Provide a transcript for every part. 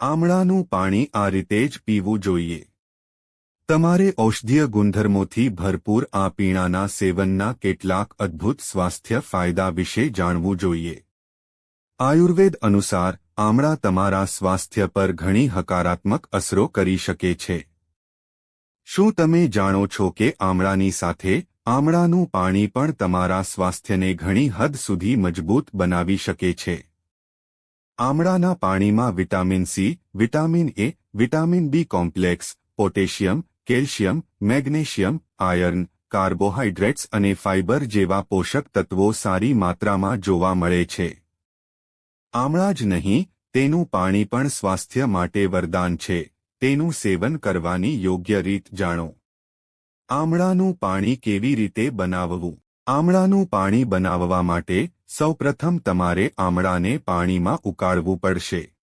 આમળાનું પાણી આ રીતે જ પીવું જોઈએ. તમારે ઔષધીય ગુણધર્મોથી ભરપૂર આ પીણાના સેવનના કેટલાક અદ્ભુત સ્વાસ્થ્ય ફાયદા વિશે જાણવું જોઈએ. આયુર્વેદ અનુસાર, આમળા તમારા સ્વાસ્થ્ય પર ઘણી હકારાત્મક અસરો કરી શકે છે. શું તમે જાણો છો કે આમળાની સાથે, આમળાનું પાણી પણ તમારા સ્વાસ્થ્યને ઘણી હદ સુધી મજબૂત બનાવી શકે છે? આમળાના પાણીમાં vitamin C, vitamin A, vitamin B complex, potassium, calcium, magnesium, iron carbohydrates અને ફાઇબર જેવા પોષક તત્વો સારી માત્રામાં જોવા મળે છે. આમળા જ નહીં, તેનું પાણી પણ સ્વાસ્થ્ય માટે વરદાન છે. તેનું સેવન કરવાની યોગ્ય રીત જાણો. આમળાનું પાણી કેવી રીતે બનાવવું? આમળાનું પાણી બનાવવા માટે સૌપ્રથમ તમારે આમળાને પાણીમાં ઉકાળવું પડશે.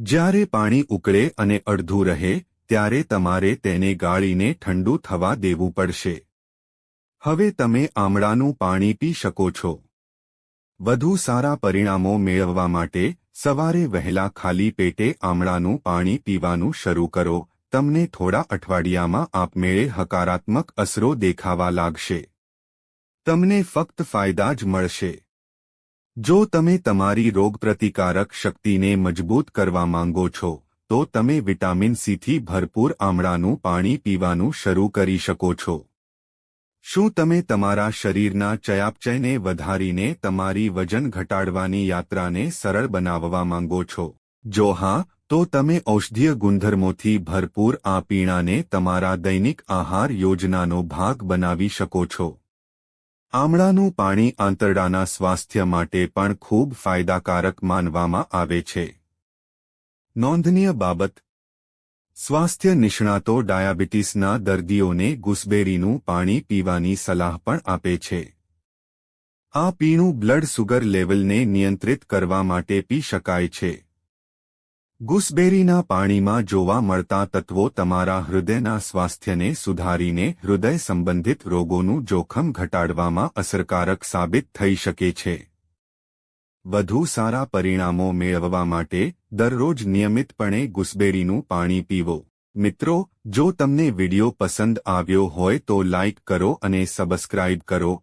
જ્યારે પાણી ઉકળે અને અડધું રહે, ત્યારે તમારે તેને ગાળીને ઠંડુ થવા દેવું પડશે. હવે તમે આમળાનું પાણી પી શકો છો. વધુ સારા પરિણામો મેળવવા માટે સવારે વહેલા ખાલી પેટે આમળાનું પાણી પીવાનું શરૂ કરો. તમને થોડા અઠવાડિયામાં આપમેળે હકારાત્મક અસરો દેખાવા લાગશે. તમને ફક્ત ફાયદા જ મળશે. જો તમે તમારી રોગપ્રતિકારક શક્તિને મજબૂત કરવા માંગો છો, તો તમે વિટામિન સીથી ભરપૂર આમળાનું પાણી પીવાનું શરૂ કરી શકો છો. શું તમે તમારા શરીરના ચયાપચયને વધારીને તમારી વજન ઘટાડવાની યાત્રાને સરળ બનાવવા માંગો છો? જો હા, તો તમે ઔષધીય ગુણધર્મોથી ભરપૂર આ પીણાને તમારા દૈનિક આહાર યોજનાનો ભાગ બનાવી શકો છો. આમળાનું પાણી આંતરડાના સ્વાસ્થ્ય માટે પણ ખૂબ ફાયદાકારક માનવામાં આવે છે. નોંધનીય બાબત. સ્વાસ્થ્ય નિષ્ણાતો ડાયાબિટીસના દર્દીઓને ગુસબેરીનું પાણી પીવાની સલાહ પણ આપે છે. આ પીણું બ્લડ સુગર લેવલને નિયંત્રિત કરવા માટે પી શકાય છે. ગુસબેરીના પાણીમાં જોવા મળતા તત્વો તમારા હૃદયના સ્વાસ્થ્યને સુધારીને હૃદય સંબંધિત રોગોનું જોખમ ઘટાડવામાં અસરકારક સાબિત થઈ શકે છે. વધુ સારા પરિણામો મેળવવા માટે દરરોજ નિયમિતપણે ગુસબેરીનું પાણી પીવો. મિત્રો, જો તમને વિડિયો પસંદ આવ્યો હોય તો લાઇક કરો અને સબસ્ક્રાઇબ કરો.